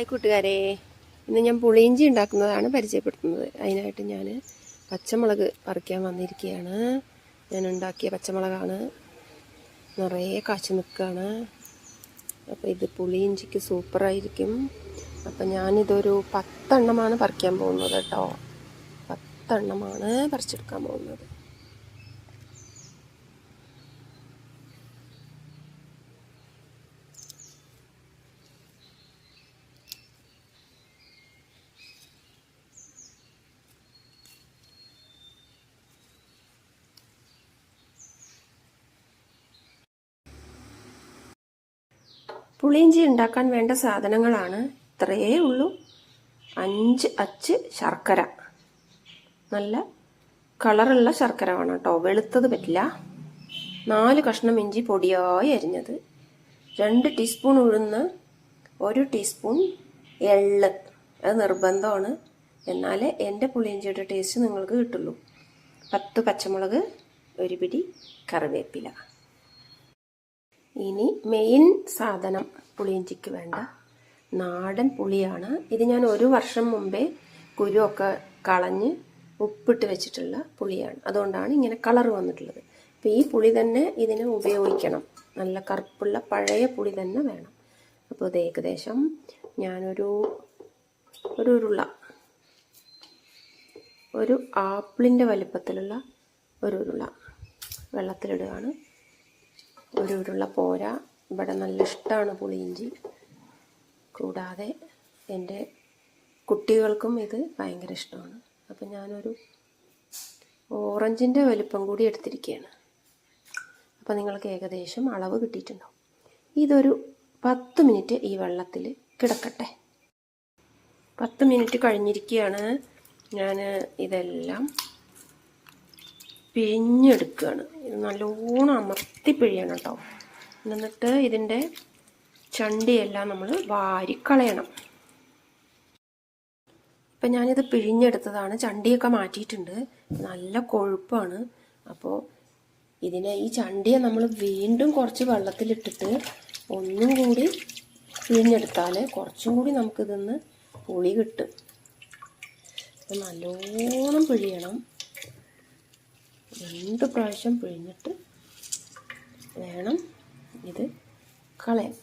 Hi കൂട്ടുകാരെ. ഇന്ന് ഞാൻ പുളിയിഞ്ചി ഉണ്ടാക്കുന്നതാണ് പരിചയപ്പെടുത്തുന്നത്. അതിനായിട്ട് ഞാൻ പച്ചമുളക് പറിക്കാൻ വന്നിരിക്കുകയാണ്. ഞാൻ ഉണ്ടാക്കിയ പച്ചമുളകാണ്. നിറയെ കാച്ചു നിൽക്കുകയാണ്. അപ്പോൾ ഇത് പുളിയിഞ്ചിക്ക് സൂപ്പറായിരിക്കും അപ്പം ഞാനിതൊരു പത്തെണ്ണമാണ് പറിക്കാൻ പോകുന്നത് കേട്ടോ. പത്തെണ്ണമാണ് പറിച്ചെടുക്കാൻ പോകുന്നത്. പുളിയിഞ്ചി ഉണ്ടാക്കാൻ വേണ്ട സാധനങ്ങളാണ്. ഇത്രയേ ഉള്ളൂ. അഞ്ച് അച്ച് ശർക്കര. നല്ല കളറുള്ള ശർക്കര വേണം കേട്ടോ. വെളുത്തത് പറ്റില്ല. നാല് കഷ്ണം ഇഞ്ചി പൊടിയായി അരിഞ്ഞത്. രണ്ട് ടീസ്പൂൺ ഉഴുന്ന് ഒരു ടീസ്പൂൺ എള്ള്. അത് നിർബന്ധമാണ്. എന്നാലേ എന്റെ പുളിയിഞ്ചിയുടെ ടേസ്റ്റ് നിങ്ങൾക്ക് കിട്ടുള്ളൂ. പത്ത് പച്ചമുളക് ഒരു പിടി കറിവേപ്പില. ഇനി മെയിൻ സാധനം പുളിയിഞ്ചിക്ക് വേണ്ട. നാടൻ പുളിയാണ്. ഇത് ഞാൻ ഒരു വർഷം മുമ്പേ കുരുവൊക്കെ കളഞ്ഞ് ഉപ്പിട്ട് വെച്ചിട്ടുള്ള പുളിയാണ്. അതുകൊണ്ടാണ് ഇങ്ങനെ കളർ വന്നിട്ടുള്ളത്. അപ്പോൾ ഈ പുളി തന്നെ ഇതിന് ഉപയോഗിക്കണം. നല്ല കറുപ്പുള്ള പഴയ പുളി തന്നെ വേണം. അപ്പോൾ ഇത് ഏകദേശം ഞാനൊരു ഒരു ഉരുള ഒരു ആപ്പിളിന്റെ വലിപ്പത്തിലുള്ള ഒരു ഉരുള വെള്ളത്തിലിടുകയാണ്. ഒരു ഉരുള പോരാ. ഇവിടെ നല്ല ഇഷ്ടമാണ് പുളിയിഞ്ചി കൂടാതെ എന്റെ കുട്ടികൾക്കും ഇത് ഭയങ്കര ഇഷ്ടമാണ്. അപ്പം ഞാനൊരു ഓറഞ്ചിന്റെ വലിപ്പം കൂടി എടുത്തിരിക്കുകയാണ്. അപ്പം നിങ്ങൾക്ക് ഏകദേശം അളവ് കിട്ടിയിട്ടുണ്ടാവും. ഇതൊരു പത്ത് മിനിറ്റ് ഈ വെള്ളത്തിൽ കിടക്കട്ടെ. പത്ത് മിനിറ്റ് കഴിഞ്ഞിരിക്കുകയാണ്. ഞാൻ ഇതെല്ലാം പിഴിഞ്ഞെടുക്കുകയാണ് ഇത് നല്ലോണം അമർത്തി പിഴിയണം കേട്ടോ എന്നിട്ട് ഇതിന്റെ ചണ്ടിയെല്ലാം നമ്മൾ വാരിക്കളയണം. ഇപ്പം ഞാനിത് പിഴിഞ്ഞെടുത്തതാണ്. ചണ്ടിയൊക്കെ മാറ്റിയിട്ടുണ്ട്. നല്ല കൊഴുപ്പാണ്. അപ്പോൾ ഇതിനെ ഈ ചണ്ടിയെ നമ്മൾ വീണ്ടും കുറച്ച് വെള്ളത്തിലിട്ടിട്ട് ഒന്നും കൂടി പിഴിഞ്ഞെടുത്താൽ കുറച്ചും കൂടി നമുക്കിതിന്ന് പുളി കിട്ടും നല്ലോണം പിഴിയണം. രണ്ട് പ്രാവശ്യം പിഴിഞ്ഞിട്ട് വേണം ഇത് കളയാൻ.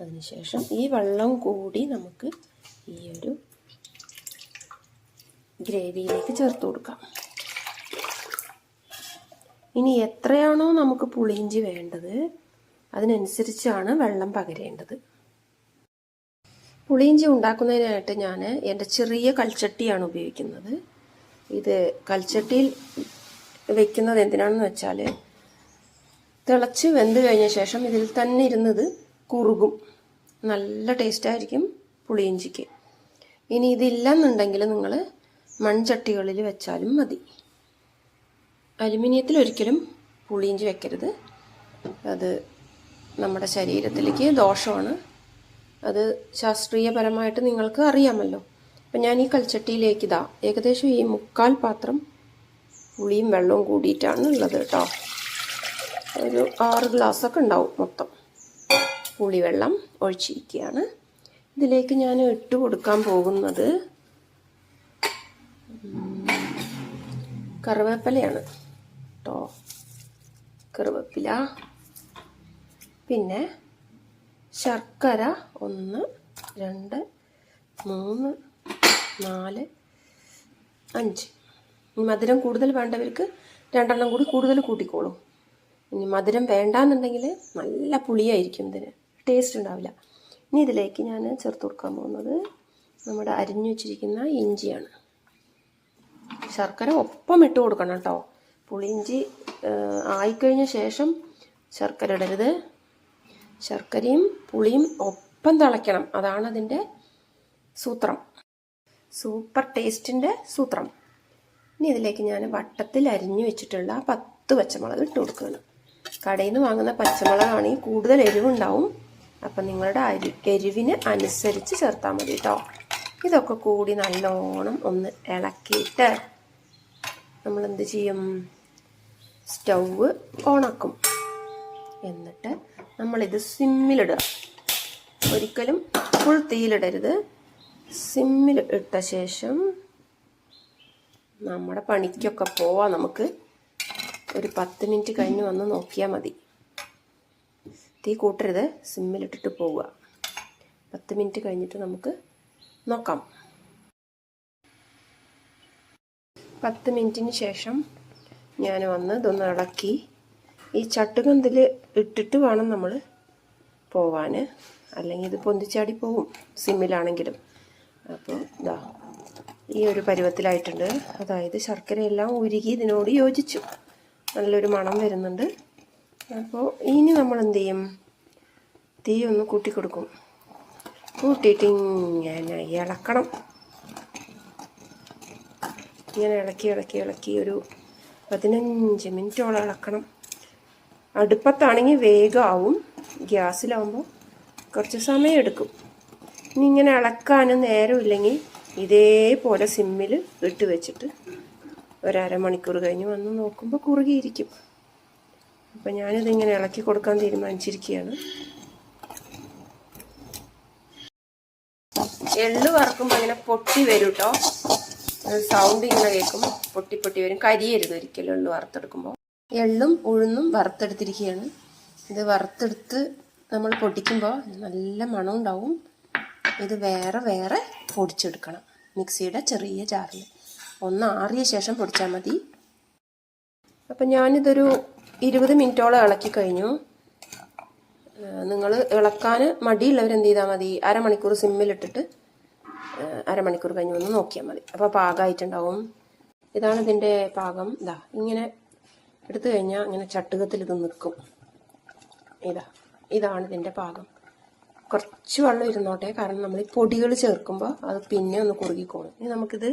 അതിനുശേഷം ഈ വെള്ളം കൂടി നമുക്ക് ഈ ഒരു ഗ്രേവിയിലേക്ക് ചേർത്ത് കൊടുക്കാം. ഇനി എത്രയാണോ നമുക്ക് പുളിയിഞ്ചി വേണ്ടത് അതിനനുസരിച്ചാണ് വെള്ളം പകരേണ്ടത്. പുളിയിഞ്ചി ഉണ്ടാക്കുന്നതിനായിട്ട് ഞാൻ എന്റെ ചെറിയ കൽച്ചട്ടിയാണ് ഉപയോഗിക്കുന്നത്. ഇത് കൽച്ചട്ടിയിൽ വെക്കുന്നത് എന്തിനാണെന്ന് വെച്ചാൽ തിളച്ച് വെന്ത് കഴിഞ്ഞ ശേഷം ഇതിൽ തന്നെ ഇരുന്നത് കുറുകും. നല്ല ടേസ്റ്റായിരിക്കും പുളിയിഞ്ചിക്ക്. ഇനി ഇതില്ലെന്നുണ്ടെങ്കിൽ നിങ്ങൾ മൺചട്ടികളിൽ വെച്ചാലും മതി. അലുമിനിയത്തിൽ ഒരിക്കലും പുളിയിഞ്ചി വെക്കരുത്. അത് നമ്മുടെ ശരീരത്തിലേക്ക് ദോഷമാണ്. അത് ശാസ്ത്രീയപരമായിട്ട് നിങ്ങൾക്ക് അറിയാമല്ലോ. അപ്പം ഞാൻ ഈ കൽച്ചട്ടിയിലേക്ക് ഇതാ ഏകദേശം ഈ മുക്കാൽ പാത്രം പുളിയും വെള്ളവും കൂടിയിട്ടാണ് ഉള്ളത് കേട്ടോ. ഒരു ആറ് ഗ്ലാസ്സൊക്കെ ഉണ്ടാവും മൊത്തം. പുളിവെള്ളം ഒഴിച്ചിരിക്കുകയാണ്. ഇതിലേക്ക് ഞാൻ ഇട്ട് കൊടുക്കാൻ പോകുന്നത് കറിവേപ്പിലയാണ് കേട്ടോ. കറിവേപ്പില പിന്നെ ശർക്കര ഒന്ന് രണ്ട് മൂന്ന് നാല് അഞ്ച്. ഇനി മധുരം കൂടുതൽ വേണ്ടവർക്ക് രണ്ടെണ്ണം കൂടി കൂടുതൽ കൂട്ടിക്കോളൂ. ഇനി മധുരം വേണ്ടാന്നുണ്ടെങ്കിൽ നല്ല പുളിയായിരിക്കും ഇതിന്. ടേസ്റ്റ് ഉണ്ടാവില്ല. ഇനി ഇതിലേക്ക് ഞാൻ ചേർത്ത് കൊടുക്കാൻ പോകുന്നത് നമ്മുടെ അരിഞ്ഞു വെച്ചിരിക്കുന്ന ഇഞ്ചിയാണ്. ശർക്കര ഒപ്പം ഇട്ട് കൊടുക്കണം കേട്ടോ. പുളിയിഞ്ചി ആയിക്കഴിഞ്ഞ ശേഷം ശർക്കര ഇടരുത്. ശർക്കരയും പുളിയും ഒപ്പം തിളയ്ക്കണം. അതാണ് അതിന്റെ സൂത്രം. സൂപ്പർ ടേസ്റ്റിന്റെ സൂത്രം. ഇനി ഇതിലേക്ക് ഞാൻ വട്ടത്തിൽ അരിഞ്ഞു വെച്ചിട്ടുള്ള പത്ത് പച്ചമുളക് ഇട്ട് കൊടുക്കുകയാണ്. കടയിൽ നിന്ന് വാങ്ങുന്ന പച്ചമുളകാണെങ്കിൽ കൂടുതൽ എരിവുണ്ടാവും. അപ്പം നിങ്ങളുടെ അരി എരിവിന് അനുസരിച്ച് ചേർത്താൽ മതി കേട്ടോ ഇതൊക്കെ കൂടി നല്ലോണം ഒന്ന് ഇളക്കിയിട്ട് നമ്മൾ എന്ത് ചെയ്യും? സ്റ്റൗവ് ഓണാക്കും. എന്നിട്ട് നമ്മളിത് സിമ്മിലിടുക. ഒരിക്കലും ഫുൾ തീയിലിടരുത്. സിമ്മിൽ ഇട്ട ശേഷം നമ്മുടെ പണിക്കൊക്കെ പോവാം. നമുക്ക് ഒരു പത്ത് മിനിറ്റ് കഴിഞ്ഞ് വന്ന് നോക്കിയാൽ മതി. തീ കൂട്ടരുത്. സിമ്മിലിട്ടിട്ട് പോവുക പത്ത് മിനിറ്റ് കഴിഞ്ഞിട്ട് നമുക്ക് നോക്കാം. പത്ത് മിനിറ്റിന് ശേഷം ഞാൻ വന്ന് ഇതൊന്ന് ഇളക്കി. ഈ ചട്ടുകന്തിൽ ഇട്ടിട്ട് വേണം നമ്മൾ പോവാൻ അല്ലെങ്കിൽ ഇത് പൊന്തിച്ചാടി പോവും സിമ്മിലാണെങ്കിലും. അപ്പോൾ ഇതാ ഈ ഒരു പരുവത്തിലായിട്ടുണ്ട്. അതായത് ശർക്കരയെല്ലാം ഉരുകി ഇതിനോട് യോജിച്ചു. നല്ലൊരു മണം വരുന്നുണ്ട്. അപ്പോൾ ഇനി നമ്മൾ എന്ത് ചെയ്യും? തീ ഒന്ന് കൂട്ടി കൊടുക്കും. കൂട്ടിയിട്ട് ഇങ്ങനെ ഇളക്കണം. ഇങ്ങനെ ഇളക്കി ഇളക്കി ഇളക്കി ഒരു പതിനഞ്ച് മിനിറ്റോളം ഇളക്കണം. അടുപ്പത്താണെങ്കിൽ വേഗമാവും ഗ്യാസിലാവുമ്പോൾ കുറച്ച് സമയം എടുക്കും ഇനി ഇങ്ങനെ ഇളക്കാനും നേരമില്ലെങ്കിൽ ഇതേപോലെ സിമ്മിൽ ഇട്ട് വെച്ചിട്ട് ഒരമണിക്കൂർ കഴിഞ്ഞ് വന്ന് നോക്കുമ്പോൾ കുറുകിയിരിക്കും. അപ്പം ഞാനിതിങ്ങനെ ഇളക്കി കൊടുക്കാൻ തീരുമാനിച്ചിരിക്കുകയാണ്. എള്ള് വറക്കുമ്പോൾ ഇങ്ങനെ പൊട്ടി വരും കേട്ടോ സൗണ്ട് ഇങ്ങനെ കേൾക്കും പൊട്ടി പൊട്ടി വരും. കരിയരുത് ഒരിക്കലും എള്ള് വറുത്തെടുക്കുമ്പോൾ. എള്ളും ഉഴുന്നും വറുത്തെടുത്തിരിക്കുകയാണ്. ഇത് വറുത്തെടുത്ത് നമ്മൾ പൊട്ടിക്കുമ്പോൾ നല്ല മണം ഉണ്ടാവും ഇത് വേറെ വേറെ പൊടിച്ചെടുക്കണം. മിക്സിയുടെ ചെറിയ ജാറിൽ ഒന്ന് ആറിയ ശേഷം പൊടിച്ചാൽ മതി. അപ്പം ഞാനിതൊരു ഇരുപത് മിനിറ്റോളം ഇളക്കി കഴിഞ്ഞു. നിങ്ങൾ ഇളക്കാൻ മടിയുള്ളവർ എന്ത് ചെയ്താൽ മതി? അരമണിക്കൂർ സിമ്മിലിട്ടിട്ട് അരമണിക്കൂർ കഴിഞ്ഞ് ഒന്ന് നോക്കിയാൽ മതി. അപ്പോൾ പാകമായിട്ടുണ്ടാവും ഇതാണ് ഇതിന്റെ പാകം. ഇതാ ഇങ്ങനെ എടുത്തു കഴിഞ്ഞാൽ ഇങ്ങനെ ചട്ടുകത്തിൽ ഇത് നിൽക്കും ഇതാ ഇതാണ് ഇതിന്റെ പാകം. കുറച്ച് വെള്ളം ഇരുന്നോട്ടെ. കാരണം നമ്മൾ ഈ പൊടികൾ ചേർക്കുമ്പോൾ അത് പിന്നെ ഒന്ന് കുറുകിക്കോളും. ഇനി നമുക്കിത്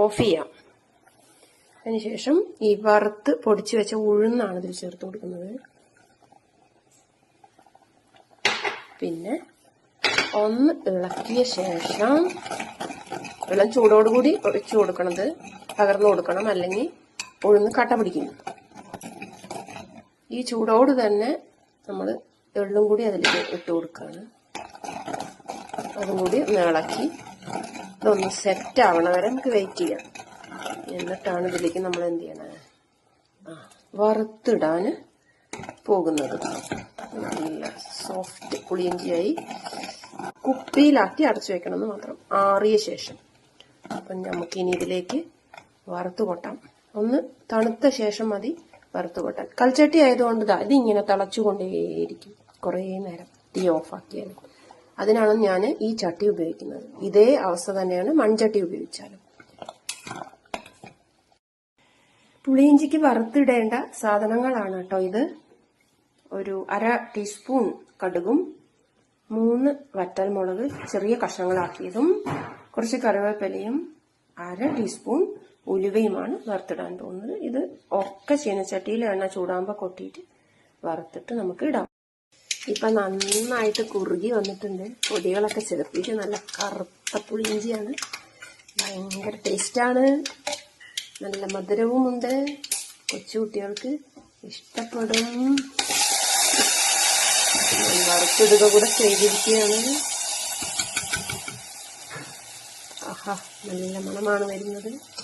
ഓഫ് ചെയ്യാം. അതിനുശേഷം ഈ വറുത്ത് പൊടിച്ചു വെച്ച ഉഴുന്നാണ് ഇതിൽ ചേർത്ത് കൊടുക്കുന്നത്. പിന്നെ ഒന്ന് ഇളക്കിയ ശേഷം വെള്ളം ചൂടോടുകൂടി ഒഴിച്ചു കൊടുക്കണത് പകർന്നു കൊടുക്കണം. അല്ലെങ്കിൽ ഉഴുന്ന് കട്ട പിടിക്കും ഈ ചൂടോട് തന്നെ നമ്മൾ എള്ളും കൂടി അതിലേക്ക് ഇട്ട് കൊടുക്കുകയാണ്. അതും കൂടി ഒന്ന് ഇളക്കി. ഇതൊന്ന് സെറ്റ് ആവണ. വരെ നമുക്ക് വെയിറ്റ് ചെയ്യാം. എന്നിട്ടാണ് ഇതിലേക്ക് നമ്മൾ എന്ത് ചെയ്യണത് ആ വറുത്തിടാൻ പോകുന്നത്. നല്ല സോഫ്റ്റ് പുളിയഞ്ചിയായി കുപ്പിയിലാക്കി അടച്ചു വെക്കണമെന്ന് മാത്രം ആറിയ ശേഷം. അപ്പം നമുക്ക് ഇനി ഇതിലേക്ക് വറുത്ത് കൊട്ടാം. ഒന്ന് തണുത്ത ശേഷം മതി വറുത്ത് കൊട്ടാൻ. കൽച്ചട്ടി ആയതുകൊണ്ട് ദാ ഇതിങ്ങനെ തിളച്ചുകൊണ്ടേയിരിക്കും. കുറേ നേരം തീ ഓഫാക്കിയാൽ അതിനാണ് ഞാൻ ഈ ചട്ടി ഉപയോഗിക്കുന്നത്. ഇതേ അവസ്ഥ തന്നെയാണ് മൺചട്ടി ഉപയോഗിച്ചാലും. പുളിയിഞ്ചിക്ക് വറുത്തിടേണ്ട സാധനങ്ങളാണ് കേട്ടോ ഇത്. ഒരു അര ടീസ്പൂൺ കടുകും മൂന്ന് വറ്റൽമുളക് ചെറിയ കഷ്ണങ്ങളാക്കിയതും കുറച്ച് കറിവേപ്പിലയും അര ടീസ്പൂൺ ഉലുവയുമാണ് വറുത്തിടാൻ പോകുന്നത്. ഇത് ഒക്കെ ചീനച്ചട്ടിയിൽ എണ്ണ ചൂടാകുമ്പോൾ കൊട്ടിയിട്ട് വറുത്തിട്ട് നമുക്ക് ഇടാം. ഇപ്പൊ നന്നായിട്ട് കുറുകി വന്നിട്ടുണ്ട്. പൊടികളൊക്കെ ചേർത്തിട്ട് നല്ല കറുത്ത പുളിയിഞ്ചിയാണ്. ഭയങ്കര ടേസ്റ്റാണ്. നല്ല മധുരവും മധുരവുമുണ്ട് കൊച്ചുകുട്ടികൾക്ക് ഇഷ്ടപ്പെടും. വറുത്തിടുക കൂടെ ചെയ്തിരിക്കുകയാണ്. ആഹാ നല്ല മണമാണ് വരുന്നത്.